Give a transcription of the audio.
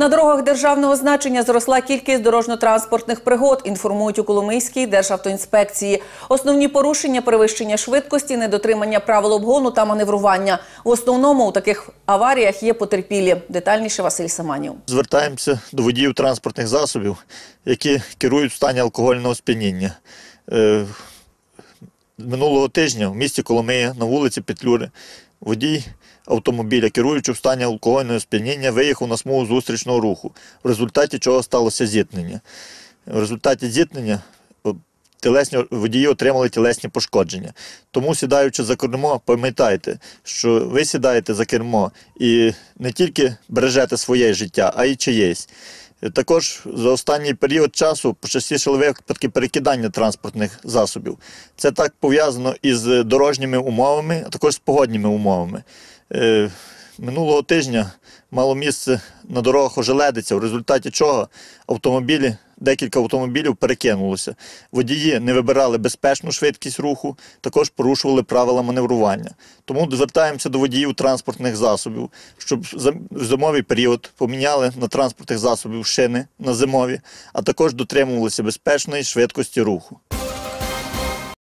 На дорогах державного значення зросла кількість дорожньо-транспортних пригод, інформують у Коломийській державтоінспекції. Основні порушення перевищення швидкості, недотримання правил обгону та маневрування. В основному у таких аваріях є потерпілі. Детальніше Василь Саманів. Звертаємося до водіїв транспортних засобів, які керують в стані алкогольного сп'яніння. Е, Минулого тижня в місті Коломия на вулиці Петлюри водій автомобіля, керуючи в стані алкогольного сп'яніння, виїхав на смугу зустрічного руху, в результаті чого сталося зіткнення. В результаті зіткнення тілесні водії отримали тілесні пошкодження. Тому, сідаючи за кермо, пам'ятайте, що ви сідаєте за кермо і не тільки бережете своє життя, а й чиєсь. Також за останній період часу почастішали випадки перекидання транспортних засобів. Це так пов'язано із дорожніми умовами, а також з погодніми умовами. Е, Минулого тижня мало місце на дорогах ожеледиця, в результаті чого автомобілі, декілька автомобілів перекинулося. Водії не вибирали безпечну швидкість руху, також порушували правила маневрування. Тому звертаємося до водіїв транспортних засобів, щоб в зимовий період поміняли на транспортних засобів шини на зимові, а також дотримувалися безпечної швидкості руху.